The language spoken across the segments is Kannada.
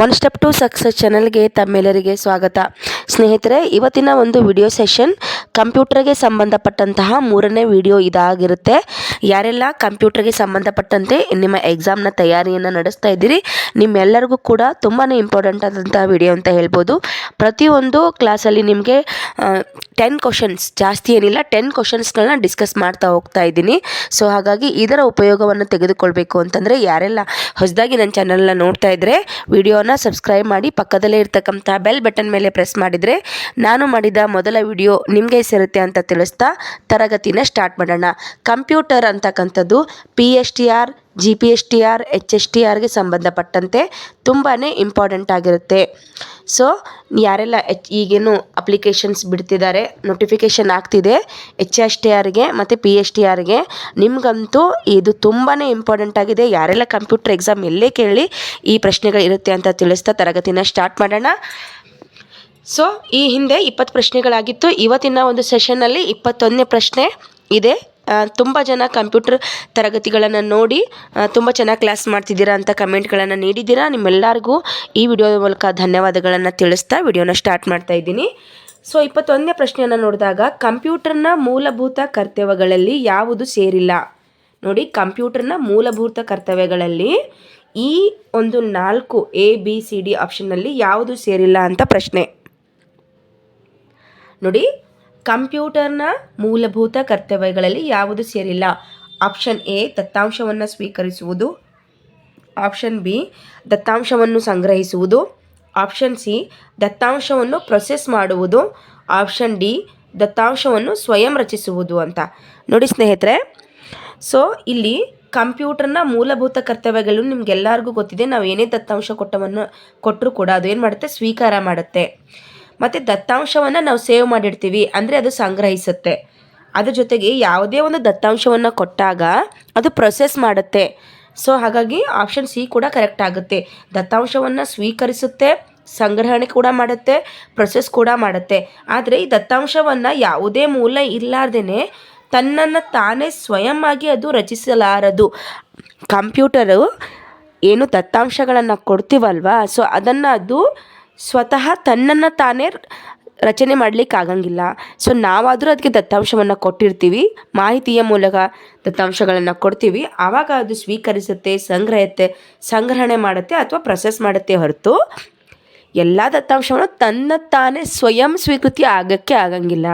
ಒನ್ ಸ್ಟೆಪ್ ಟು ಸಕ್ಸಸ್ ಚಾನಲ್ಗೆ ತಮ್ಮೆಲ್ಲರಿಗೆ ಸ್ವಾಗತ. ಸ್ನೇಹಿತರೆ ಇವತ್ತಿನ ಒಂದು ವಿಡಿಯೋ ಸೆಷನ್ ಕಂಪ್ಯೂಟರ್ಗೆ ಸಂಬಂಧಪಟ್ಟಂತಹ ಮೂರನೇ ವಿಡಿಯೋ ಇದಾಗಿರುತ್ತೆ. ಯಾರೆಲ್ಲ ಕಂಪ್ಯೂಟರ್ಗೆ ಸಂಬಂಧಪಟ್ಟಂತೆ ನಿಮ್ಮ ಎಕ್ಸಾಮ್ನ ತಯಾರಿಯನ್ನು ನಡೆಸ್ತಾ ಇದ್ದೀರಿ, ನಿಮ್ಮೆಲ್ಲರಿಗೂ ಕೂಡ ತುಂಬಾ ಇಂಪಾರ್ಟೆಂಟ್ ಆದಂತಹ ವಿಡಿಯೋ ಅಂತ ಹೇಳ್ಬೋದು. ಪ್ರತಿಯೊಂದು ಕ್ಲಾಸಲ್ಲಿ ನಿಮಗೆ ಟೆನ್ ಕ್ವಶನ್ಸ್ ಜಾಸ್ತಿ ಏನಿಲ್ಲ ಟೆನ್ ಕ್ವಶನ್ಸ್ಗಳನ್ನ ಡಿಸ್ಕಸ್ ಮಾಡ್ತಾ ಹೋಗ್ತಾ ಇದ್ದೀನಿ. ಸೊ, ಹಾಗಾಗಿ ಇದರ ಉಪಯೋಗವನ್ನು ತೆಗೆದುಕೊಳ್ಬೇಕು ಅಂತಂದರೆ, ಯಾರೆಲ್ಲ ಹೊಸದಾಗಿ ನನ್ನ ಚಾನಲ್ನ ನೋಡ್ತಾ ಇದ್ದರೆ ವಿಡಿಯೋನ ಸಬ್ಸ್ಕ್ರೈಬ್ ಮಾಡಿ ಪಕ್ಕದಲ್ಲೇ ಇರ್ತಕ್ಕಂಥ ಬೆಲ್ ಬಟನ್ ಮೇಲೆ ಪ್ರೆಸ್ ಮಾಡಿದರೆ, ನಾನು ಮಾಡಿದ ಮೊದಲ ವಿಡಿಯೋ ನಿಮಗೆ ಸೇರುತ್ತೆ ಅಂತ ತಿಳಿಸ್ತಾ ತರಗತಿನ ಸ್ಟಾರ್ಟ್ ಮಾಡೋಣ. ಕಂಪ್ಯೂಟರ್ ಅಂತಕ್ಕಂಥದ್ದು P H T R G P H T R H S T ಆರ್ಗೆ ಸಂಬಂಧಪಟ್ಟಂತೆ ತುಂಬಾ ಇಂಪಾರ್ಟೆಂಟ್ ಆಗಿರುತ್ತೆ. ಸೊ ಯಾರೆಲ್ಲ ಎಚ್ ಈಗೇನು ಅಪ್ಲಿಕೇಶನ್ಸ್ ಬಿಡ್ತಿದ್ದಾರೆ ನೋಟಿಫಿಕೇಷನ್ ಆಗ್ತಿದೆ ಎಚ್ ಎಸ್ ಟಿ ಆರ್ಗೆ ಮತ್ತು ಪಿ ಎಚ್ ಟಿ ಆರ್ಗೆ ನಿಮಗಂತೂ ಇದು ತುಂಬಾ ಇಂಪಾರ್ಟೆಂಟ್ ಆಗಿದೆ. ಯಾರೆಲ್ಲ ಕಂಪ್ಯೂಟರ್ ಎಕ್ಸಾಮ್ ಎಲ್ಲೇ ಕೇಳಿ ಈ ಪ್ರಶ್ನೆಗಳು ಇರುತ್ತೆ ಅಂತ ತಿಳಿಸ್ತಾ ತರಗತಿನ ಸ್ಟಾರ್ಟ್ ಮಾಡೋಣ. ಸೊ ಈ ಹಿಂದೆ ಇಪ್ಪತ್ತು ಪ್ರಶ್ನೆಗಳಾಗಿತ್ತು. ಇವತ್ತಿನ ಒಂದು ಸೆಷನ್ನಲ್ಲಿ ಇಪ್ಪತ್ತೊಂದನೇ ಪ್ರಶ್ನೆ ಇದೆ. ತುಂಬ ಜನ ಕಂಪ್ಯೂಟರ್ ತರಗತಿಗಳನ್ನು ನೋಡಿ ತುಂಬ ಚೆನ್ನಾಗಿ ಕ್ಲಾಸ್ ಮಾಡ್ತಿದ್ದೀರಾ ಅಂತ ಕಮೆಂಟ್ಗಳನ್ನು ನೀಡಿದ್ದೀರಾ. ನಿಮ್ಮೆಲ್ಲರಿಗೂ ಈ ವಿಡಿಯೋದ ಮೂಲಕ ಧನ್ಯವಾದಗಳನ್ನು ತಿಳಿಸ್ತಾ ವಿಡಿಯೋನ ಸ್ಟಾರ್ಟ್ ಮಾಡ್ತಾ ಇದ್ದೀನಿ. ಸೊ ಇಪ್ಪತ್ತೊಂದನೇ ಪ್ರಶ್ನೆಯನ್ನು ನೋಡಿದಾಗ ಕಂಪ್ಯೂಟರ್ನ ಮೂಲಭೂತ ಕರ್ತವ್ಯಗಳಲ್ಲಿ ಯಾವುದು ಸೇರಿಲ್ಲ? ನೋಡಿ ಕಂಪ್ಯೂಟರ್ನ ಮೂಲಭೂತ ಕರ್ತವ್ಯಗಳಲ್ಲಿ ಈ ಒಂದು ನಾಲ್ಕು ಎ ಬಿ ಸಿ ಡಿ ಆಪ್ಷನ್ನಲ್ಲಿ ಯಾವುದು ಸೇರಿಲ್ಲ ಅಂತ ಪ್ರಶ್ನೆ. ನೋಡಿ, ಕಂಪ್ಯೂಟರ್ನ ಮೂಲಭೂತ ಕರ್ತವ್ಯಗಳಲ್ಲಿ ಯಾವುದು ಸೇರಿಲ್ಲ. ಆಪ್ಷನ್ ಎ, ದತ್ತಾಂಶವನ್ನು ಸ್ವೀಕರಿಸುವುದು. ಆಪ್ಷನ್ ಬಿ, ದತ್ತಾಂಶವನ್ನು ಸಂಗ್ರಹಿಸುವುದು. ಆಪ್ಷನ್ ಸಿ, ದತ್ತಾಂಶವನ್ನು ಪ್ರೊಸೆಸ್ ಮಾಡುವುದು. ಆಪ್ಷನ್ ಡಿ, ದತ್ತಾಂಶವನ್ನು ಸ್ವಯಂ ರಚಿಸುವುದು ಅಂತ. ನೋಡಿ ಸ್ನೇಹಿತರೆ, ಸೊ ಇಲ್ಲಿ ಕಂಪ್ಯೂಟರ್ನ ಮೂಲಭೂತ ಕರ್ತವ್ಯಗಳು ನಿಮ್ಗೆಲ್ಲರಿಗೂ ಗೊತ್ತಿದೆ. ನಾವು ಏನೇ ದತ್ತಾಂಶ ಕೊಟ್ಟವನ್ನು ಕೊಟ್ಟರೂ ಕೂಡ ಅದು ಏನು ಮಾಡುತ್ತೆ? ಸ್ವೀಕಾರ ಮಾಡುತ್ತೆ. ಮತ್ತು ದತ್ತಾಂಶವನ್ನು ನಾವು ಸೇವ್ ಮಾಡಿರ್ತೀವಿ ಅಂದರೆ ಅದು ಸಂಗ್ರಹಿಸುತ್ತೆ. ಅದ್ರ ಜೊತೆಗೆ ಯಾವುದೇ ಒಂದು ದತ್ತಾಂಶವನ್ನು ಕೊಟ್ಟಾಗ ಅದು ಪ್ರೊಸೆಸ್ ಮಾಡುತ್ತೆ. ಸೊ ಹಾಗಾಗಿ ಆಪ್ಷನ್ ಸಿ ಕೂಡ ಕರೆಕ್ಟ್ ಆಗುತ್ತೆ. ದತ್ತಾಂಶವನ್ನು ಸ್ವೀಕರಿಸುತ್ತೆ, ಸಂಗ್ರಹಣೆ ಕೂಡ ಮಾಡುತ್ತೆ ಪ್ರೊಸೆಸ್ ಕೂಡ ಮಾಡುತ್ತೆ. ಆದರೆ ಈ ದತ್ತಾಂಶವನ್ನು ಯಾವುದೇ ಮೂಲ ಇಲ್ಲಾರ್ದೇ ತನ್ನನ್ನು ತಾನೇ ಸ್ವಯಂ ಆಗಿ ಅದು ರಚಿಸಲಾರದು. ಕಂಪ್ಯೂಟರು ಏನು ದತ್ತಾಂಶಗಳನ್ನು ಕೊಡ್ತೀವಲ್ವಾ? ಸೊ ಅದನ್ನು ಅದು ಸ್ವತಃ ತನ್ನನ್ನು ತಾನೇ ರಚನೆ ಮಾಡಲಿಕ್ಕೆ ಆಗಂಗಿಲ್ಲ ಸೊ ನಾವಾದರೂ ಅದಕ್ಕೆ ದತ್ತಾಂಶವನ್ನು ಕೊಟ್ಟಿರ್ತೀವಿ. ಮಾಹಿತಿಯ ಮೂಲಕ ದತ್ತಾಂಶಗಳನ್ನು ಕೊಡ್ತೀವಿ. ಆವಾಗ ಅದು ಸ್ವೀಕರಿಸುತ್ತೆ, ಸಂಗ್ರಹತ್ತೆ, ಸಂಗ್ರಹಣೆ ಮಾಡುತ್ತೆ ಅಥವಾ ಪ್ರೊಸೆಸ್ ಮಾಡುತ್ತೆ ಹೊರತು ಎಲ್ಲ ದತ್ತಾಂಶವನ್ನು ತನ್ನ ತಾನೇ ಸ್ವಯಂ ಸ್ವೀಕೃತಿ ಆಗೋಕ್ಕೆ ಆಗಂಗಿಲ್ಲ.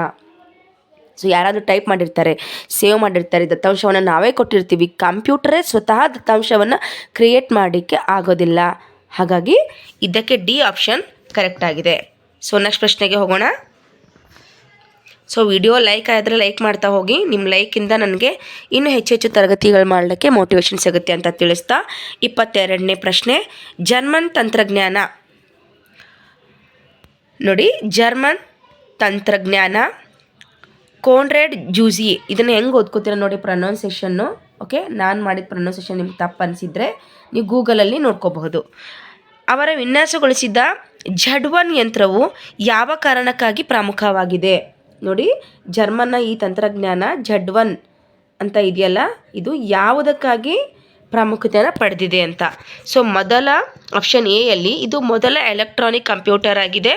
ಸೊ ಯಾರಾದರೂ ಟೈಪ್ ಮಾಡಿರ್ತಾರೆ, ಸೇವ್ ಮಾಡಿರ್ತಾರೆ, ದತ್ತಾಂಶವನ್ನು ನಾವೇ ಕೊಟ್ಟಿರ್ತೀವಿ. ಕಂಪ್ಯೂಟರೇ ಸ್ವತಃ ದತ್ತಾಂಶವನ್ನು ಕ್ರಿಯೇಟ್ ಮಾಡಲಿಕ್ಕೆ ಆಗೋದಿಲ್ಲ. ಹಾಗಾಗಿ ಇದಕ್ಕೆ ಡಿ ಆಪ್ಷನ್ ಕರೆಕ್ಟ್ ಆಗಿದೆ. ಸೊ ನೆಕ್ಸ್ಟ್ ಪ್ರಶ್ನೆಗೆ ಹೋಗೋಣ. ಸೊ ವಿಡಿಯೋ ಲೈಕ್ ಆದರೆ ಲೈಕ್ ಮಾಡ್ತಾ ಹೋಗಿ. ನಿಮ್ಮ ಲೈಕಿಂದ ನನಗೆ ಇನ್ನೂ ಹೆಚ್ಚು ಹೆಚ್ಚು ತರಗತಿಗಳು ಮಾಡಲಿಕ್ಕೆ ಮೋಟಿವೇಶನ್ ಸಿಗುತ್ತೆ ಅಂತ ತಿಳಿಸ್ತಾ ಇಪ್ಪತ್ತೆರಡನೇ ಪ್ರಶ್ನೆ. ಜರ್ಮನ್ ತಂತ್ರಜ್ಞಾನ. ನೋಡಿ ಜರ್ಮನ್ ತಂತ್ರಜ್ಞಾನ. ಕೋನ್ರೆಡ್ ಜ್ಯೂಸಿ ಇದನ್ನು ಹೆಂಗೆ ಓದ್ಕೋತೀರ ನೋಡಿ ಪ್ರೊನೌನ್ಸೇಷನ್ನು ಓಕೆ ನಾನು ಮಾಡಿದ ಪ್ರೊನೌನ್ಸೇಷನ್ ನಿಮ್ಗೆ ತಪ್ಪು ಅನಿಸಿದರೆ ನೀವು ಗೂಗಲಲ್ಲಿ ನೋಡ್ಕೋಬಹುದು. ಅವರ ವಿನ್ಯಾಸಗೊಳಿಸಿದ ಝಡ್ವನ್ ಯಂತ್ರವು ಯಾವ ಕಾರಣಕ್ಕಾಗಿ ಪ್ರಮುಖವಾಗಿದೆ? ನೋಡಿ, ಜರ್ಮನ್ನ ಈ ತಂತ್ರಜ್ಞಾನ ಝಡ್ ಒನ್ ಅಂತ ಇದೆಯಲ್ಲ, ಇದು ಯಾವುದಕ್ಕಾಗಿ ಪ್ರಾಮುಖ್ಯತೆಯನ್ನು ಪಡೆದಿದೆ ಅಂತ. ಸೊ ಮೊದಲ ಆಪ್ಷನ್ ಎಯಲ್ಲಿ ಇದು ಮೊದಲ ಎಲೆಕ್ಟ್ರಾನಿಕ್ ಕಂಪ್ಯೂಟರ್ ಆಗಿದೆ.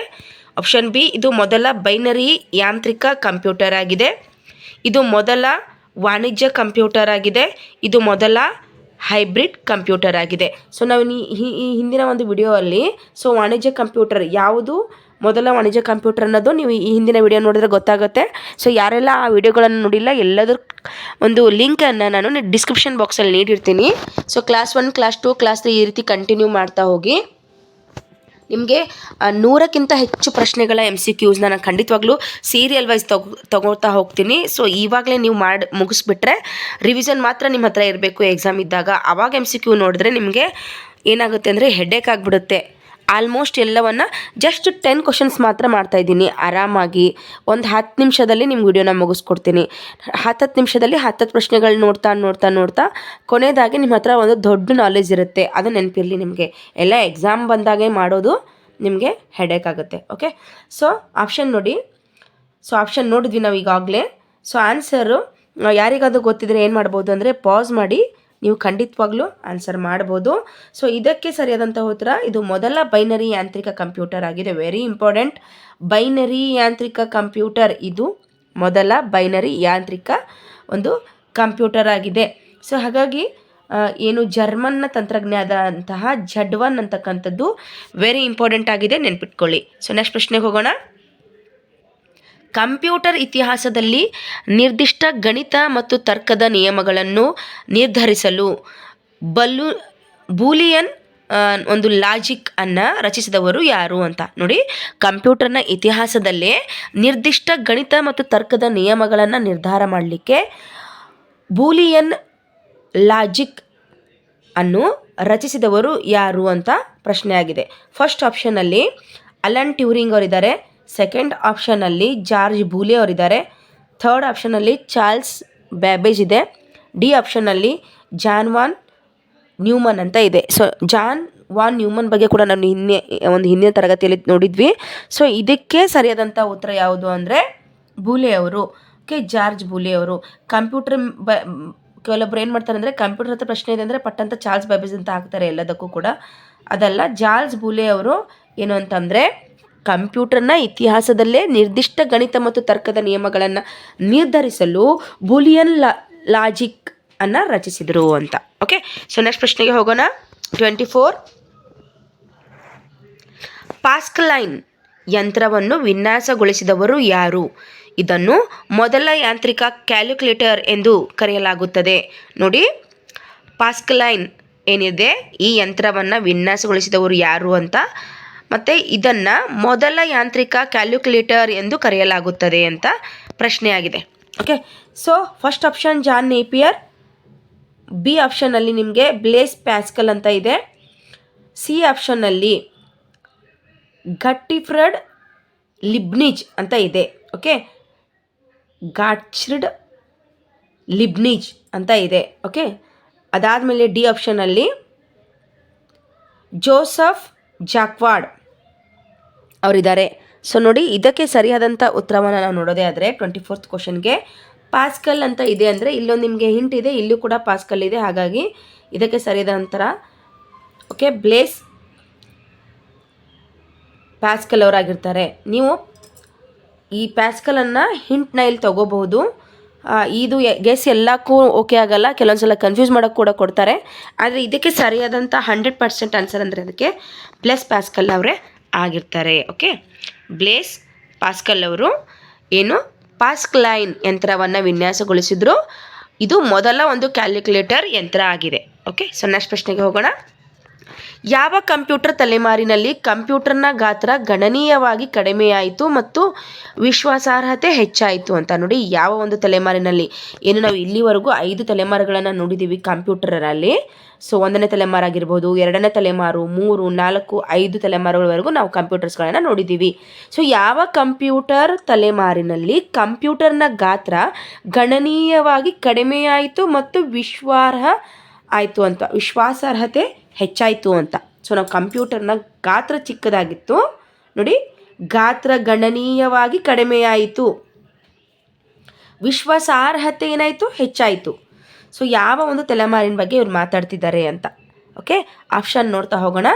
ಆಪ್ಷನ್ ಬಿ ಇದು ಮೊದಲ ಬೈನರಿ ಯಾಂತ್ರಿಕ ಕಂಪ್ಯೂಟರ್ ಆಗಿದೆ. ಇದು ಮೊದಲ ವಾಣಿಜ್ಯ ಕಂಪ್ಯೂಟರ್ ಆಗಿದೆ. ಇದು ಮೊದಲ ಹೈಬ್ರಿಡ್ ಕಂಪ್ಯೂಟರ್ ಆಗಿದೆ. ಸೊ ನಾವು ಈ ಹಿಂದಿನ ಒಂದು ವಿಡಿಯೋ ಅಲ್ಲಿ ಸೊ ವಾಣಿಜ್ಯ ಕಂಪ್ಯೂಟರ್ ಯಾವುದು, ಮೊದಲ ವಾಣಿಜ್ಯ ಕಂಪ್ಯೂಟರ್ ಅನ್ನೋದು ನೀವು ಈ ಹಿಂದಿನ ವಿಡಿಯೋ ನೋಡಿದ್ರೆ ಗೊತ್ತಾಗುತ್ತೆ. ಸೊ ಯಾರೆಲ್ಲ ಆ ವಿಡಿಯೋಗಳನ್ನು ನೋಡಿಲ್ಲ, ಎಲ್ಲದರ ಒಂದು ಲಿಂಕನ್ನು ನಾನು ಡಿಸ್ಕ್ರಿಪ್ಷನ್ ಬಾಕ್ಸಲ್ಲಿ ನೀಡಿರ್ತೀನಿ. So class one class two class three ಈ ರೀತಿ ಕಂಟಿನ್ಯೂ ಮಾಡ್ತಾ ಹೋಗಿ. ನಿಮಗೆ ನೂರಕ್ಕಿಂತ ಹೆಚ್ಚು ಪ್ರಶ್ನೆಗಳ ಎಂ ಸಿ ಕ್ಯೂಸ್ನ ನಾನು ಖಂಡಿತವಾಗ್ಲೂ ಸೀರಿಯಲ್ ವೈಸ್ ತಗೋ, ತಗೋತಾ ಹೋಗ್ತೀನಿ. ಸೊ ಇವಾಗಲೇ ನೀವು ಮಾಡಿ, ಮುಗಿಸ್ಬಿಟ್ರೆ ರಿವಿಷನ್ ಮಾತ್ರ ನಿಮ್ಮ ಹತ್ರ ಇರಬೇಕು. ಎಕ್ಸಾಮ್ ಇದ್ದಾಗ ಆವಾಗ ಎಂ ಸಿ ಕ್ಯೂ ನೋಡಿದ್ರೆ ನಿಮಗೆ ಏನಾಗುತ್ತೆ ಅಂದರೆ ಹೆಡ್ಡೇಕ್ ಆಗಿಬಿಡುತ್ತೆ. ಆಲ್ಮೋಸ್ಟ್ ಎಲ್ಲವನ್ನು ಜಸ್ಟ್ ಟೆನ್ ಕ್ವಶನ್ಸ್ ಮಾತ್ರ ಮಾಡ್ತಾಯಿದ್ದೀನಿ ಆರಾಮಾಗಿ ಒಂದು ಹತ್ತು ನಿಮಿಷದಲ್ಲಿ ನಿಮ್ಮ ವಿಡಿಯೋನ ಮುಗಿಸ್ಕೊಡ್ತೀನಿ. ಹತ್ತತ್ತು ನಿಮಿಷದಲ್ಲಿ ಹತ್ತತ್ತು ಪ್ರಶ್ನೆಗಳು ನೋಡ್ತಾ ನೋಡ್ತಾ ನೋಡ್ತಾ ಕೊನೆಯದಾಗಿ ನಿಮ್ಮ ಹತ್ರ ಒಂದು ದೊಡ್ಡ ನಾಲೆಜ್ ಇರುತ್ತೆ. ಅದು ನೆನಪಿರಲಿ ನಿಮಗೆ. ಎಲ್ಲ ಎಕ್ಸಾಮ್ ಬಂದಾಗೆ ಮಾಡೋದು ನಿಮಗೆ ಹೆಡೇಕ್ ಆಗುತ್ತೆ. ಓಕೆ ಸೊ ಆಪ್ಷನ್ ನೋಡಿ. ಸೊ ಆಪ್ಷನ್ ನೋಡಿದ್ವಿ ನಾವು ಈಗಾಗಲೇ ಸೊ ಆನ್ಸರು ಯಾರಿಗಾದ್ರೂ ಗೊತ್ತಿದ್ರೆ ಏನು ಮಾಡ್ಬೋದು ಅಂದರೆ ಪಾಸ್ ಮಾಡಿ. ನೀವು ಖಂಡಿತವಾಗ್ಲೂ ಆನ್ಸರ್ ಮಾಡ್ಬೋದು. ಸೊ ಇದಕ್ಕೆ ಸರಿಯಾದಂಥ ಉತ್ತರ, ಇದು ಮೊದಲ ಬೈನರಿ ಯಾಂತ್ರಿಕ ಕಂಪ್ಯೂಟರ್ ಆಗಿದೆ. ವೆರಿ ಇಂಪಾರ್ಟೆಂಟ್ ಬೈನರಿ ಯಾಂತ್ರಿಕ ಕಂಪ್ಯೂಟರ್, ಇದು ಮೊದಲ ಬೈನರಿ ಯಾಂತ್ರಿಕ ಒಂದು ಕಂಪ್ಯೂಟರ್ ಆಗಿದೆ. ಸೊ ಹಾಗಾಗಿ ಏನು ಜರ್ಮನ್ನ ತಂತ್ರಜ್ಞಾನದಂತಹ ಜಡ್ವನ್ ಅಂತಕ್ಕಂಥದ್ದು ವೆರಿ ಇಂಪಾರ್ಟೆಂಟ್ ಆಗಿದೆ. ನೆನ್ಪಿಟ್ಕೊಳ್ಳಿ. ಸೊ ನೆಕ್ಸ್ಟ್ ಪ್ರಶ್ನೆಗೆ ಹೋಗೋಣ. ಕಂಪ್ಯೂಟರ್ ಇತಿಹಾಸದಲ್ಲಿ ನಿರ್ದಿಷ್ಟ ಗಣಿತ ಮತ್ತು ತರ್ಕದ ನಿಯಮಗಳನ್ನು ನಿರ್ಧರಿಸಲು ಬಲ್ಲು, ಬೂಲಿಯನ್ ಒಂದು ಲಾಜಿಕ್ ಅನ್ನು ರಚಿಸಿದವರು ಯಾರು ಅಂತ ನೋಡಿ. ಕಂಪ್ಯೂಟರ್ನ ಇತಿಹಾಸದಲ್ಲೇ ನಿರ್ದಿಷ್ಟ ಗಣಿತ ಮತ್ತು ತರ್ಕದ ನಿಯಮಗಳನ್ನು ನಿರ್ಧಾರ ಮಾಡಲಿಕ್ಕೆ ಬೂಲಿಯನ್ ಲಾಜಿಕ್ ಅನ್ನು ರಚಿಸಿದವರು ಯಾರು ಅಂತ ಪ್ರಶ್ನೆ ಆಗಿದೆ ಫಸ್ಟ್ ಆಪ್ಷನಲ್ಲಿ ಅಲನ್ ಟ್ಯೂರಿಂಗ್ ಅವರಿದ್ದಾರೆ. ಸೆಕೆಂಡ್ ಆಪ್ಷನಲ್ಲಿ ಜಾರ್ಜ್ ಬೂಲೆ ಅವರಿದ್ದಾರೆ. ಥರ್ಡ್ ಆಪ್ಷನಲ್ಲಿ ಚಾರ್ಲ್ಸ್ ಬ್ಯಾಬೇಜ್ ಇದೆ. ಡಿ ಆಪ್ಷನ್ನಲ್ಲಿ ಜಾನ್ ವಾನ್ ನ್ಯೂಮನ್ ಅಂತ ಇದೆ. ಸೊ ಜಾನ್ ವಾನ್ ನ್ಯೂಮನ್ ಬಗ್ಗೆ ಕೂಡ ನಾನು ಹಿಂದೆ ಒಂದು ಹಿಂದಿನ ತರಗತಿಯಲ್ಲಿ ನೋಡಿದ್ವಿ. ಸೊ ಇದಕ್ಕೆ ಸರಿಯಾದಂಥ ಉತ್ತರ ಯಾವುದು ಅಂದರೆ ಬೂಲೆ ಅವರು. ಓಕೆ ಜಾರ್ಜ್ ಬೂಲೆ ಅವರು. ಕಂಪ್ಯೂಟರ್ ಬ ಕೆಲವೊಬ್ಬರು ಏನು ಮಾಡ್ತಾರೆ ಅಂದರೆ ಕಂಪ್ಯೂಟರ್ ಹತ್ರ ಪ್ರಶ್ನೆ ಇದೆ ಅಂದರೆ ಪಟ್ಟಂತ ಚಾರ್ಲ್ಸ್ ಬ್ಯಾಬೇಜ್ ಅಂತ ಹಾಕ್ತಾರೆ ಎಲ್ಲದಕ್ಕೂ ಕೂಡ. ಅದಲ್ಲ, ಜಾರ್ಜ್ ಬೂಲೆ ಅವರು ಏನು ಅಂತಂದರೆ ಕಂಪ್ಯೂಟರ್ನ ಇತಿಹಾಸದಲ್ಲೇ ನಿರ್ದಿಷ್ಟ ಗಣಿತ ಮತ್ತು ತರ್ಕದ ನಿಯಮಗಳನ್ನು ನಿರ್ಧರಿಸಲು ಬುಲಿಯನ್ ಲಾಜಿಕ್ ಅನ್ನು ರಚಿಸಿದರು ಅಂತ. ಓಕೆ ಸೊ ನೆಕ್ಸ್ಟ್ ಪ್ರಶ್ನೆಗೆ ಹೋಗೋಣ. ಟ್ವೆಂಟಿ ಫೋರ್ ಪಾಸ್ಕಲೈನ್ ಯಂತ್ರವನ್ನು ವಿನ್ಯಾಸಗೊಳಿಸಿದವರು ಯಾರು? ಇದನ್ನು ಮೊದಲ ಯಾಂತ್ರಿಕ ಕ್ಯಾಲ್ಕುಲೇಟರ್ ಎಂದು ಕರೆಯಲಾಗುತ್ತದೆ. ನೋಡಿ. ಪಾಸ್ಕಲೈನ್ ಏನಿದೆ? ಈ ಯಂತ್ರವನ್ನು ವಿನ್ಯಾಸಗೊಳಿಸಿದವರು ಯಾರು ಅಂತ ಮತ್ತು ಇದನ್ನು ಮೊದಲ ಯಾಂತ್ರಿಕ ಕ್ಯಾಲ್ಕುಲೇಟರ್ ಎಂದು ಕರೆಯಲಾಗುತ್ತದೆ ಅಂತ ಪ್ರಶ್ನೆಯಾಗಿದೆ. Okay so first option John Napier B ಆಪ್ಷನಲ್ಲಿ ನಿಮಗೆ ಬ್ಲೇಸ್ ಪ್ಯಾಸ್ಕಲ್ ಅಂತ ಇದೆ. ಸಿ ಆಪ್ಷನ್ನಲ್ಲಿ ಗಟ್ಟಿಫ್ರಡ್ ಲಿಬ್ನಿಜ್ ಅಂತ ಇದೆ. ಓಕೆ ಗಾಟ್ಸ್ರಿಡ್ ಲಿಬ್ನಿಜ್ ಅಂತ ಇದೆ. ಓಕೆ ಅದಾದಮೇಲೆ ಡಿ ಆಪ್ಷನಲ್ಲಿ ಜೋಸಫ್ ಜಾಕ್ವಾಡ್ ಅವರಿದ್ದಾರೆ. ಸೊ ನೋಡಿ, ಇದಕ್ಕೆ ಸರಿಯಾದಂಥ ಉತ್ತರವನ್ನು ನಾವು ನೋಡೋದೇ ಆದರೆ ಟ್ವೆಂಟಿ ಫೋರ್ತ್ ಕ್ವಶನ್ಗೆ ಪಾಸ್ಕಲ್ ಅಂತ ಇದೆ ಅಂದರೆ ಇಲ್ಲೊಂದು ನಿಮಗೆ ಹಿಂಟ್ ಇದೆ, ಇಲ್ಲೂ ಕೂಡ ಪಾಸ್ಕಲ್ ಇದೆ. ಹಾಗಾಗಿ ಇದಕ್ಕೆ ಸರಿಯಾದ ನಂತರ ಓಕೆ ಬ್ಲೇಸ್ ಪ್ಯಾಸ್ಕಲ್ ಅವರಾಗಿರ್ತಾರೆ. ನೀವು ಈ ಪ್ಯಾಸ್ಕಲನ್ನು ಹಿಂಟ್ನ ಇಲ್ಲಿ ತೊಗೋಬಹುದು. ಇದು ಗೆಸ್ ಎಲ್ಲಕ್ಕೂ ಓಕೆ ಆಗಲ್ಲ. ಕೆಲವೊಂದು ಸಲ ಕನ್ಫ್ಯೂಸ್ ಮಾಡೋಕ್ಕೆ ಕೂಡ ಕೊಡ್ತಾರೆ. ಆದರೆ ಇದಕ್ಕೆ ಸರಿಯಾದಂಥ ಹಂಡ್ರೆಡ್ ಪರ್ಸೆಂಟ್ ಆನ್ಸರ್ ಅಂದರೆ ಅದಕ್ಕೆ ಪ್ಲಸ್ ಪ್ಯಾಸ್ಕಲ್ ಅವರೇ. ಆಗಿರ್ತಾರೆ ಓಕೆ ಬ್ಲೇಸ್ ಪಾಸ್ಕಲ್ ಅವರು ಏನು? ಪಾಸ್ಕ್ಲೈನ್ ಯಂತ್ರವನ್ನು ವಿನ್ಯಾಸಗೊಳಿಸಿದ್ರು. ಇದು ಮೊದಲ ಒಂದು ಕ್ಯಾಲ್ಕುಲೇಟರ್ ಯಂತ್ರ ಆಗಿದೆ ಓಕೆ ಸೊ ನೆಕ್ಸ್ಟ್ ಪ್ರಶ್ನೆಗೆ ಹೋಗೋಣ. ಯಾವ ಕಂಪ್ಯೂಟರ್ ತಲೆಮಾರಿನಲ್ಲಿ ಕಂಪ್ಯೂಟರ್ನ ಗಾತ್ರ ಗಣನೀಯವಾಗಿ ಕಡಿಮೆಯಾಯಿತು ಮತ್ತು ವಿಶ್ವಾಸಾರ್ಹತೆ ಹೆಚ್ಚಾಯಿತು ಅಂತ ನೋಡಿ ಯಾವ ಒಂದು ತಲೆಮಾರಿನಲ್ಲಿ? ಏನು ನಾವು ಇಲ್ಲಿವರೆಗೂ ಐದು ತಲೆಮಾರುಗಳನ್ನು ನೋಡಿದ್ದೀವಿ ಕಂಪ್ಯೂಟರಲ್ಲಿ. ಸೊ, ಒಂದನೇ ತಲೆಮಾರಾಗಿರ್ಬೋದು ಎರಡನೇ ತಲೆಮಾರು, ಮೂರು, ನಾಲ್ಕು, ಐದು ತಲೆಮಾರುಗಳವರೆಗೂ ನಾವು ಕಂಪ್ಯೂಟರ್ಸ್ಗಳನ್ನು ನೋಡಿದ್ದೀವಿ ಸೊ, ಯಾವ ಕಂಪ್ಯೂಟರ್ ತಲೆಮಾರಿನಲ್ಲಿ ಕಂಪ್ಯೂಟರ್ನ ಗಾತ್ರ ಗಣನೀಯವಾಗಿ ಕಡಿಮೆಯಾಯಿತು ಮತ್ತು ವಿಶ್ವಾರ್ಹ ಆಯಿತು ಅಂತ, ವಿಶ್ವಾಸಾರ್ಹತೆ ಹೆಚ್ಚಾಯಿತು ಅಂತ. ಸೊ ನಾವು ಕಂಪ್ಯೂಟರ್ನ ಗಾತ್ರ ಚಿಕ್ಕದಾಗಿತ್ತು. ನೋಡಿ, ಗಾತ್ರ ಗಣನೀಯವಾಗಿ ಕಡಿಮೆಯಾಯಿತು. ವಿಶ್ವಾಸಾರ್ಹತೆ ಏನಾಯಿತು? ಹೆಚ್ಚಾಯಿತು. ಸೊ ಯಾವ ಒಂದು ತಲೆಮಾರಿನ ಬಗ್ಗೆ ಇವ್ರು ಮಾತಾಡ್ತಿದ್ದಾರೆ ಅಂತ. ಓಕೆ ಆಪ್ಷನ್ ನೋಡ್ತಾ ಹೋಗೋಣ.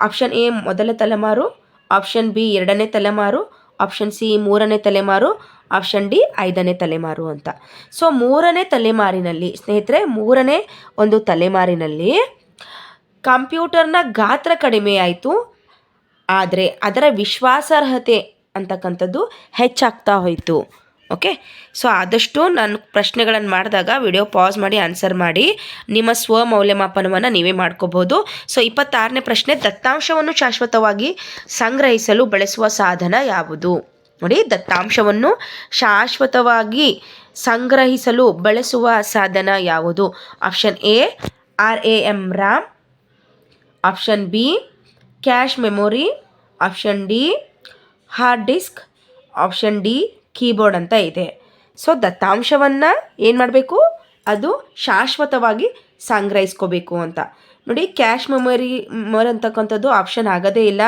ಆಪ್ಷನ್ ಎ ಮೊದಲ ತಲೆಮಾರು. ಆಪ್ಷನ್ ಬಿ ಎರಡನೇ ತಲೆಮಾರು. ಆಪ್ಷನ್ ಸಿ ಮೂರನೇ ತಲೆಮಾರು. ಆಪ್ಷನ್ ಡಿ ಐದನೇ ತಲೆಮಾರು ಅಂತ. ಸೊ ಮೂರನೇ ತಲೆಮಾರಿನಲ್ಲಿ, ಸ್ನೇಹಿತರೆ, ಮೂರನೇ ಒಂದು ತಲೆಮಾರಿನಲ್ಲಿ ಕಂಪ್ಯೂಟರ್ನ ಗಾತ್ರ ಕಡಿಮೆಯಾಯಿತು ಆದರೆ ಅದರ ವಿಶ್ವಾಸಾರ್ಹತೆ ಅಂತಕ್ಕಂಥದ್ದು ಹೆಚ್ಚಾಗ್ತಾ ಹೋಯಿತು. ಓಕೆ? ಸೊ, ಆದಷ್ಟು ನಾನು ಪ್ರಶ್ನೆಗಳನ್ನು ಮಾಡಿದಾಗ ವಿಡಿಯೋ ಪಾಸ್ ಮಾಡಿ, ಆನ್ಸರ್ ಮಾಡಿ ನಿಮ್ಮ ಸ್ವ ಮೌಲ್ಯಮಾಪನವನ್ನು ನೀವೇ ಮಾಡ್ಕೋಬೋದು. ಸೊ, ಇಪ್ಪತ್ತಾರನೇ ಪ್ರಶ್ನೆ, ದತ್ತಾಂಶವನ್ನು ಶಾಶ್ವತವಾಗಿ ಸಂಗ್ರಹಿಸಲು ಬಳಸುವ ಸಾಧನ ಯಾವುದು? ನೋಡಿ, ದತ್ತಾಂಶವನ್ನು ಶಾಶ್ವತವಾಗಿ ಸಂಗ್ರಹಿಸಲು ಬಳಸುವ ಸಾಧನ ಯಾವುದು? Option A, R A M RAM option B cache memory option D hard disk option D keyboard ಅಂತ ಇದೆ. ಸೊ ದತ್ತಾಂಶವನ್ನು ಏನು ಮಾಡಬೇಕು? ಅದು ಶಾಶ್ವತವಾಗಿ ಸಂಗ್ರಹಿಸ್ಕೋಬೇಕು ಅಂತ. ನೋಡಿ ಕ್ಯಾಶ್ ಮೆಮೊರಿ ಮೆಮೊರಿ ಅಂತಕ್ಕಂಥದ್ದು ಆಪ್ಷನ್ ಆಗೋದೇ ಇಲ್ಲ.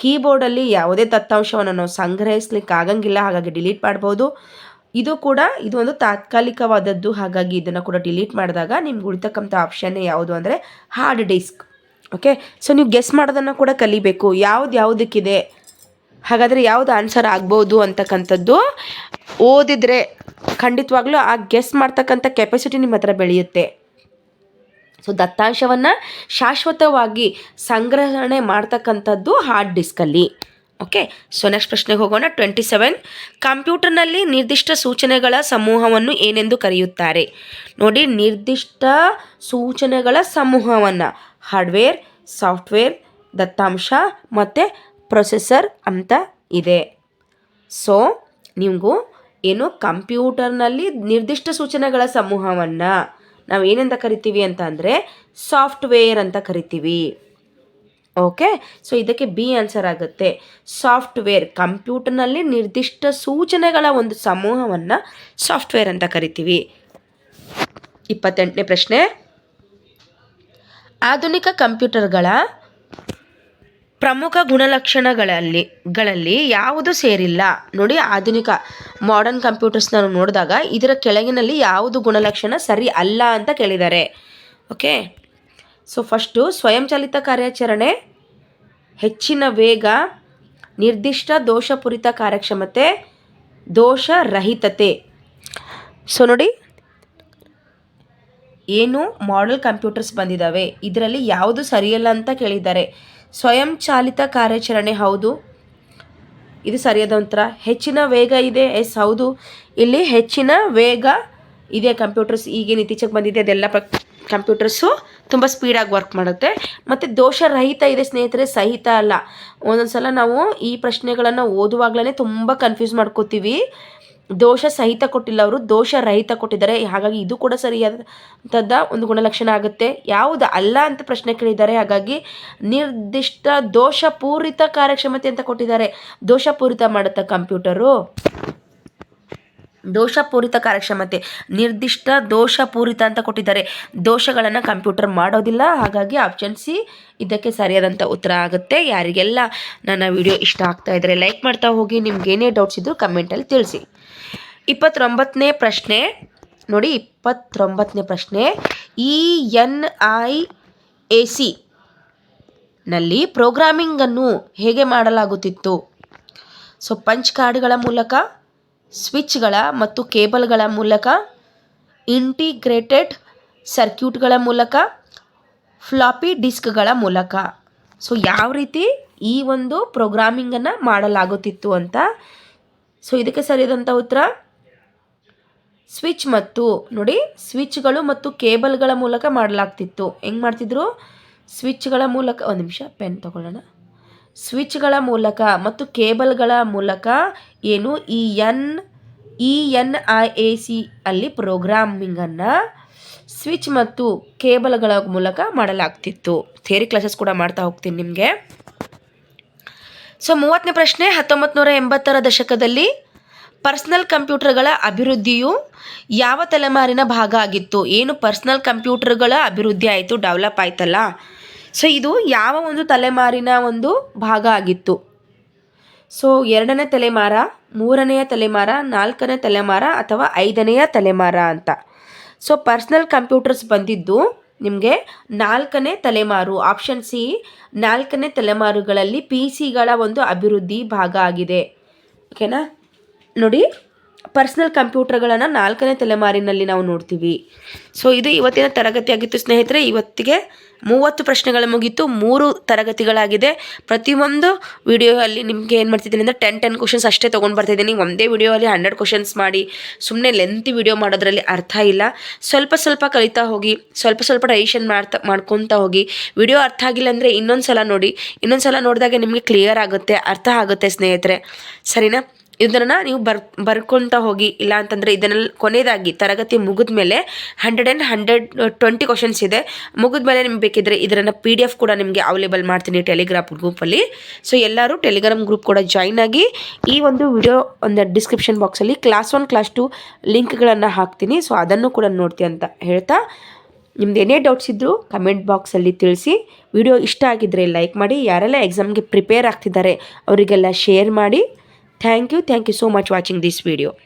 ಕೀಬೋರ್ಡಲ್ಲಿ ಯಾವುದೇ ದತ್ತಾಂಶವನ್ನು ನಾವು ಸಂಗ್ರಹಿಸ್ಲಿಕ್ಕೆ ಆಗಂಗಿಲ್ಲ, ಹಾಗಾಗಿ ಡಿಲೀಟ್ ಮಾಡ್ಬೋದು. ಇದು ಕೂಡ, ಇದು ಒಂದು ತಾತ್ಕಾಲಿಕವಾದದ್ದು, ಹಾಗಾಗಿ ಇದನ್ನು ಕೂಡ ಡಿಲೀಟ್ ಮಾಡಿದಾಗ ನಿಮ್ಗೆ ಉಳಿತಕ್ಕಂಥ ಆಪ್ಷನ್ನೇ ಯಾವುದು ಅಂದರೆ ಹಾರ್ಡ್ ಡಿಸ್ಕ್ ಓಕೆ ಸೊ ನೀವು ಗೆಸ್ ಮಾಡೋದನ್ನು ಕೂಡ ಕಲಿಬೇಕು. ಯಾವ್ದು ಯಾವುದಕ್ಕಿದೆ? ಹಾಗಾದರೆ ಯಾವುದು ಆನ್ಸರ್ ಆಗ್ಬೋದು ಅಂತಕ್ಕಂಥದ್ದು ಓದಿದರೆ ಖಂಡಿತವಾಗ್ಲೂ ಆ ಗೆಸ್ ಮಾಡ್ತಕ್ಕಂಥ ಕೆಪಾಸಿಟಿ ನಿಮ್ಮ ಹತ್ರ ಬೆಳೆಯುತ್ತೆ. ಸೊ ದತ್ತಾಂಶವನ್ನು ಶಾಶ್ವತವಾಗಿ ಸಂಗ್ರಹಣೆ ಮಾಡ್ತಕ್ಕಂಥದ್ದು ಹಾರ್ಡ್ ಡಿಸ್ಕಲ್ಲಿ ಓಕೆ ಸೊ ನೆಕ್ಸ್ಟ್ ಪ್ರಶ್ನೆಗೆ ಹೋಗೋಣ. ಟ್ವೆಂಟಿ ಸೆವೆನ್ ಕಂಪ್ಯೂಟರ್ನಲ್ಲಿ ನಿರ್ದಿಷ್ಟ ಸೂಚನೆಗಳ ಸಮೂಹವನ್ನು ಏನೆಂದು ಕರೆಯುತ್ತಾರೆ? ನೋಡಿ, ನಿರ್ದಿಷ್ಟ ಸೂಚನೆಗಳ ಸಮೂಹವನ್ನು. ಹಾರ್ಡ್ವೇರ್, ಸಾಫ್ಟ್ವೇರ್, ದತ್ತಾಂಶ ಮತ್ತು ಪ್ರೊಸೆಸರ್ ಅಂತ ಇದೆ. ಸೊ ನೀವು ಏನು ಕಂಪ್ಯೂಟರ್ನಲ್ಲಿ ನಿರ್ದಿಷ್ಟ ಸೂಚನೆಗಳ ಸಮೂಹವನ್ನು ನಾವು ಏನಂತ ಕರಿತೀವಿ ಅಂತ ಅಂದರೆ ಸಾಫ್ಟ್ವೇರ್ ಅಂತ ಕರಿತೀವಿ. ಓಕೆ? ಸೊ, ಇದಕ್ಕೆ ಬಿ ಆನ್ಸರ್ ಆಗುತ್ತೆ. ಸಾಫ್ಟ್ವೇರ್, ಕಂಪ್ಯೂಟರ್ನಲ್ಲಿ ನಿರ್ದಿಷ್ಟ ಸೂಚನೆಗಳ ಒಂದು ಸಮೂಹವನ್ನು ಸಾಫ್ಟ್ವೇರ್ ಅಂತ ಕರಿತೀವಿ. ಇಪ್ಪತ್ತೆಂಟನೇ ಪ್ರಶ್ನೆ. ಆಧುನಿಕ ಕಂಪ್ಯೂಟರ್ಗಳ ಪ್ರಮುಖ ಗುಣಲಕ್ಷಣಗಳಲ್ಲಿ, ಗಳಲ್ಲಿ ಯಾವುದು ಸೇರಿಲ್ಲ. ನೋಡಿ ಆಧುನಿಕ ಮಾಡರ್ನ್ ಕಂಪ್ಯೂಟರ್ಸ್ ಕಂಪ್ಯೂಟರ್ಸ್ನ ನೋಡಿದಾಗ ಇದರ ಕೆಳಗಿನಲ್ಲಿ ಯಾವುದು ಗುಣಲಕ್ಷಣ ಸರಿ ಅಲ್ಲ ಅಂತ ಕೇಳಿದ್ದಾರೆ ಓಕೆ ಸೊ ಫಸ್ಟು ಸ್ವಯಂಚಾಲಿತ ಕಾರ್ಯಾಚರಣೆ, ಹೆಚ್ಚಿನ ವೇಗ, ನಿರ್ದಿಷ್ಟ ದೋಷಪೂರಿತ ಕಾರ್ಯಕ್ಷಮತೆ, ದೋಷರಹಿತತೆ. ಸೊ ನೋಡಿ ಏನು ಮಾಡಲ್ ಕಂಪ್ಯೂಟರ್ಸ್ ಬಂದಿದ್ದಾವೆ ಇದರಲ್ಲಿ ಯಾವುದು ಸರಿಯಲ್ಲ ಅಂತ ಕೇಳಿದ್ದಾರೆ. ಸ್ವಯಂಚಾಲಿತ ಕಾರ್ಯಾಚರಣೆ ಹೌದು. ಇದು ಸರಿಯಾದ ಒಂಥರ ಹೆಚ್ಚಿನ ವೇಗ ಇದೆ. ಎಸ್, ಹೌದು. ಇಲ್ಲಿ ಹೆಚ್ಚಿನ ವೇಗ ಇದೆ ಕಂಪ್ಯೂಟರ್ಸ್ ಈಗೇನು ಇತ್ತೀಚೆಗೆ ಬಂದಿದೆ, ಅದೆಲ್ಲ ಕಂಪ್ಯೂಟರ್ಸು ತುಂಬ ಸ್ಪೀಡಾಗಿ ವರ್ಕ್ ಮಾಡುತ್ತೆ. ಮತ್ತು ದೋಷರಹಿತ ಇದೆ ಸ್ನೇಹಿತರೆ, ಸಹಿತ ಅಲ್ಲ. ಒಂದೊಂದು ಸಲ ನಾವು ಈ ಪ್ರಶ್ನೆಗಳನ್ನು ಓದುವಾಗಲೇ ತುಂಬ ಕನ್ಫ್ಯೂಸ್ ಮಾಡ್ಕೋತೀವಿ. ದೋಷ ಸಹಿತ ಕೊಟ್ಟಿಲ್ಲ ಅವರು, ದೋಷ ರಹಿತ ಕೊಟ್ಟಿದ್ದಾರೆ. ಹಾಗಾಗಿ ಇದು ಕೂಡ ಸರಿಯಾದಂಥದ್ದ ಒಂದು ಗುಣಲಕ್ಷಣ ಆಗುತ್ತೆ. ಯಾವುದು ಅಲ್ಲ ಅಂತ ಪ್ರಶ್ನೆ ಕೇಳಿದ್ದಾರೆ. ಹಾಗಾಗಿ ನಿರ್ದಿಷ್ಟ ದೋಷಪೂರಿತ ಕಾರ್ಯಕ್ಷಮತೆ ಅಂತ ಕೊಟ್ಟಿದ್ದಾರೆ. ದೋಷಪೂರಿತ ಮಾಡುತ್ತಾ ಕಂಪ್ಯೂಟರು. ದೋಷಪೂರಿತ ಕಾರ್ಯಕ್ಷಮತೆ, ನಿರ್ದಿಷ್ಟ ದೋಷಪೂರಿತ ಅಂತ ಕೊಟ್ಟಿದ್ದಾರೆ. ದೋಷಗಳನ್ನು ಕಂಪ್ಯೂಟರ್ ಮಾಡೋದಿಲ್ಲ. ಹಾಗಾಗಿ ಆಪ್ಷನ್ ಸಿ ಇದಕ್ಕೆ ಸರಿಯಾದಂಥ ಉತ್ತರ ಆಗುತ್ತೆ. ಯಾರಿಗೆಲ್ಲ ನನ್ನ ವಿಡಿಯೋ ಇಷ್ಟ ಆಗ್ತಾ ಇದ್ದರೆ ಲೈಕ್ ಮಾಡ್ತಾ ಹೋಗಿ. ನಿಮ್ಗೆ ಏನೇ ಡೌಟ್ಸ್ ಇದ್ದರೂ ಕಮೆಂಟಲ್ಲಿ ತಿಳಿಸಿ. ಇಪ್ಪತ್ತೊಂಬತ್ತನೇ ಪ್ರಶ್ನೆ. ನೋಡಿ, ಇಪ್ಪತ್ತೊಂಬತ್ತನೇ ಪ್ರಶ್ನೆ. E N I A C ನಲ್ಲಿ ಪ್ರೋಗ್ರಾಮಿಂಗನ್ನು ಹೇಗೆ ಮಾಡಲಾಗುತ್ತಿತ್ತು? ಸೊ, ಪಂಚ್ ಕಾರ್ಡ್ಗಳ ಮೂಲಕ, ಸ್ವಿಚ್ಗಳ ಮತ್ತು ಕೇಬಲ್ಗಳ ಮೂಲಕ, ಇಂಟಿಗ್ರೇಟೆಡ್ ಸರ್ಕ್ಯೂಟ್ಗಳ ಮೂಲಕ, ಫ್ಲಾಪಿ ಡಿಸ್ಕ್ಗಳ ಮೂಲಕ. ಸೊ, ಯಾವ ರೀತಿ ಈ ಒಂದು ಪ್ರೋಗ್ರಾಮಿಂಗನ್ನು ಮಾಡಲಾಗುತ್ತಿತ್ತು ಅಂತ? ಸೊ, ಇದಕ್ಕೆ ಸರಿಯಾದಂಥ ಉತ್ತರ ಸ್ವಿಚ್ ಮತ್ತು ನೋಡಿ ಸ್ವಿಚ್ಗಳು ಮತ್ತು ಕೇಬಲ್ಗಳ ಮೂಲಕ ಮಾಡಲಾಗ್ತಿತ್ತು. ಹೆಂಗೆ ಮಾಡ್ತಿದ್ರು? ಸ್ವಿಚ್ಗಳ ಮೂಲಕ, ಒಂದು ನಿಮಿಷ ಪೆನ್ ತಗೊಳ್ಳೋಣ. ಸ್ವಿಚ್ಗಳ ಮೂಲಕ ಮತ್ತು ಕೇಬಲ್ಗಳ ಮೂಲಕ ಏನು? ಈ N E N I A C ಅಲ್ಲಿ ಪ್ರೋಗ್ರಾಮಿಂಗನ್ನು ಸ್ವಿಚ್ ಮತ್ತು ಕೇಬಲ್ಗಳ ಮೂಲಕ ಮಾಡಲಾಗ್ತಿತ್ತು. ಥೇರಿ ಕ್ಲಾಸಸ್ ಕೂಡ ಮಾಡ್ತಾ ಹೋಗ್ತೀನಿ ನಿಮಗೆ. ಸೊ ಮೂವತ್ತನೇ ಪ್ರಶ್ನೆ ಹತ್ತೊಂಬತ್ತು ನೂರ ಎಂಬತ್ತರ ದಶಕದಲ್ಲಿ ಪರ್ಸ್ನಲ್ ಕಂಪ್ಯೂಟರ್ಗಳ ಅಭಿವೃದ್ಧಿಯು ಯಾವ ತಲೆಮಾರಿನ ಭಾಗ ಆಗಿತ್ತು? ಏನು ಪರ್ಸ್ನಲ್ ಕಂಪ್ಯೂಟರ್ಗಳ ಅಭಿವೃದ್ಧಿ ಆಯಿತು, ಡೆವಲಪ್ ಆಯ್ತಲ್ಲ? ಸೊ, ಇದು ಯಾವ ಒಂದು ತಲೆಮಾರಿನ ಒಂದು ಭಾಗ ಆಗಿತ್ತು? ಸೊ, ಎರಡನೇ ತಲೆಮಾರ, ಮೂರನೆಯ ತಲೆಮಾರ, ನಾಲ್ಕನೇ ತಲೆಮಾರ ಅಥವಾ ಐದನೆಯ ತಲೆಮಾರ ಅಂತ. ಸೊ, ಪರ್ಸ್ನಲ್ ಕಂಪ್ಯೂಟರ್ಸ್ ಬಂದಿದ್ದು ನಿಮಗೆ ನಾಲ್ಕನೇ ತಲೆಮಾರು, ಆಪ್ಷನ್ ಸಿ, ನಾಲ್ಕನೇ ತಲೆಮಾರುಗಳಲ್ಲಿ ಪಿ ಸಿಗಳ ಒಂದು ಅಭಿವೃದ್ಧಿ ಭಾಗ ಆಗಿದೆ. ಓಕೆನಾ? ನೋಡಿ ಪರ್ಸ್ನಲ್ ಕಂಪ್ಯೂಟರ್ಗಳನ್ನು ನಾಲ್ಕನೇ ತಲೆಮಾರಿನಲ್ಲಿ ನಾವು ನೋಡ್ತೀವಿ. ಸೊ ಇದು ಇವತ್ತಿನ ತರಗತಿಯಾಗಿತ್ತು ಸ್ನೇಹಿತರೆ. ಇವತ್ತಿಗೆ ಮೂವತ್ತು ಪ್ರಶ್ನೆಗಳು ಮುಗೀತು. ಮೂರು ತರಗತಿಗಳಾಗಿದೆ. ಪ್ರತಿಯೊಂದು ವಿಡಿಯೋ ಅಲ್ಲಿ ನಿಮಗೆ ಏನು ಮಾಡ್ತಿದ್ದೀನಿ ಅಂದರೆ ಟೆನ್ ಟೆನ್ ಕ್ವಶನ್ಸ್ ಅಷ್ಟೇ ತೊಗೊಂಡು ಬರ್ತಿದ್ದೀನಿ. ಒಂದೇ ವಿಡಿಯೋ ಅಲ್ಲಿ ಹಂಡ್ರೆಡ್ ಕ್ವಶನ್ಸ್ ಮಾಡಿ ಸುಮ್ಮನೆ ಲೆಂತಿ ವಿಡಿಯೋ ಮಾಡೋದರಲ್ಲಿ ಅರ್ಥ ಇಲ್ಲ. ಸ್ವಲ್ಪ ಸ್ವಲ್ಪ ಕಲಿತಾ ಹೋಗಿ, ಸ್ವಲ್ಪ ಸ್ವಲ್ಪ ಡೈಷನ್ ಮಾಡ್ತಾ, ಮಾಡ್ಕೊತಾ ಹೋಗಿ ವಿಡಿಯೋ ಅರ್ಥ ಆಗಿಲ್ಲ ಅಂದರೆ ಇನ್ನೊಂದು ಸಲ ನೋಡಿ. ಇನ್ನೊಂದು ಸಲ ನೋಡಿದಾಗ ನಿಮಗೆ ಕ್ಲಿಯರ್ ಆಗುತ್ತೆ, ಅರ್ಥ ಆಗುತ್ತೆ ಸ್ನೇಹಿತರೆ. ಸರಿನಾ? ಇದನ್ನು ನೀವು ಬರ್, ಬರ್ಕೊತಾ ಹೋಗಿ, ಇಲ್ಲ ಅಂತಂದರೆ ಇದನ್ನೆಲ್ಲ ಕೊನೆಯದಾಗಿ ತರಗತಿ ಮುಗಿದ ಮೇಲೆ hundred and hundred twenty questions ಇದೆ. ಮುಗಿದ ಮೇಲೆ ನಿಮ್ಗೆ ಬೇಕಿದ್ರೆ ಇದನ್ನು ಪಿ ಡಿ ಎಫ್ ಕೂಡ ನಿಮಗೆ ಅವೈಲೇಬಲ್ ಮಾಡ್ತೀನಿ ಟೆಲಿಗ್ರಾಮ್ ಗ್ರೂಪಲ್ಲಿ ಸೊ ಎಲ್ಲರೂ ಟೆಲಿಗ್ರಾಮ್ ಗ್ರೂಪ್ ಕೂಡ ಜಾಯ್ನ್ ಆಗಿ ಈ ಒಂದು ವಿಡಿಯೋ ಒಂದು ಡಿಸ್ಕ್ರಿಪ್ಷನ್ ಬಾಕ್ಸಲ್ಲಿ ಕ್ಲಾಸ್ ಒನ್ ಕ್ಲಾಸ್ ಟು ಲಿಂಕ್ಗಳನ್ನು ಹಾಕ್ತೀನಿ. ಸೊ ಅದನ್ನು ಕೂಡ ನೋಡ್ತೀನಿ ಅಂತ ಹೇಳ್ತಾ, ನಿಮ್ದು ಏನೇ ಡೌಟ್ಸ್ ಇದ್ದರೂ ಕಮೆಂಟ್ ಬಾಕ್ಸಲ್ಲಿ ತಿಳಿಸಿ. ವಿಡಿಯೋ ಇಷ್ಟ ಆಗಿದ್ದರೆ ಲೈಕ್ ಮಾಡಿ, ಯಾರೆಲ್ಲ ಎಕ್ಸಾಮ್ಗೆ ಪ್ರಿಪೇರ್ ಆಗ್ತಿದ್ದಾರೆ, ಅವರಿಗೆಲ್ಲ ಶೇರ್ ಮಾಡಿ. Thank you. Thank you so much for watching this video.